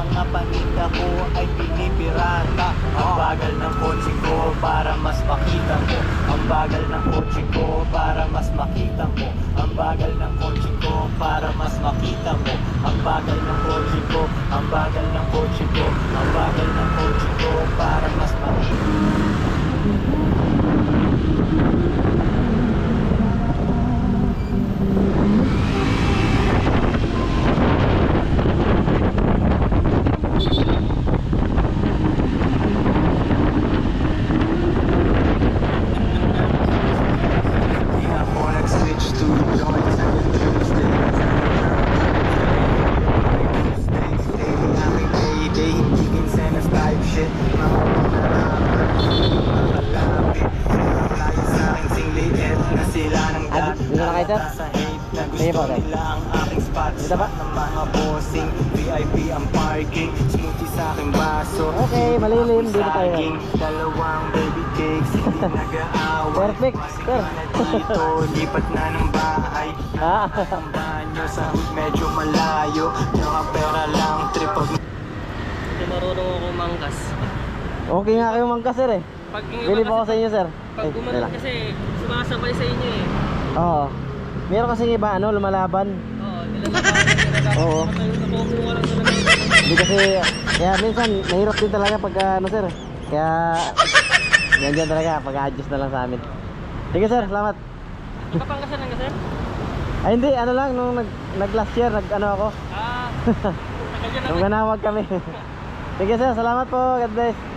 mga paninda ko ay pinipirata. Ang bagal ng kotse ko para mas makita ko Ang bagal ng kotse ko para mas makita mo. Ang bagal ng kotse ko para mas makita mo. Ang bagal ng kotse ko, ang bagal ng kotse ko. Ang bagal ng kotse ko para mas budget na Malayo sa aking singliit na sila ng data Sa hate na gusto nila ang aking spots Sa VIP ang parking Smoothie sa aking baso Okay, malilim dito tayo Dalawang baby cakes Perfect, sir. Dito, lipat na ng bahay Ang banyo sa medyo malayo Yung pera lang trip marunong ako mangkas. Okay nga kayo mangka sir eh. Pag yung Bili po ako sa inyo sir. pag Ay, gumanon wala. kasi, sumasabay sa inyo eh. Oo. Meron kasi iba ano, lumalaban. Oo, nilalakaran, Oo. Nakukuha ka lang talaga. Hindi kasi, kaya minsan, mahirap din talaga pag ano sir. Kaya, ganyan talaga, pag-adjust na lang sa amin. Sige sir, salamat. Kapangkasan lang kasi? Ay hindi, ano lang, nung nag, nag last year, nag ano ako, Ah, tagal yan nung ganawag kami. Sige sir, salamat po, God bless.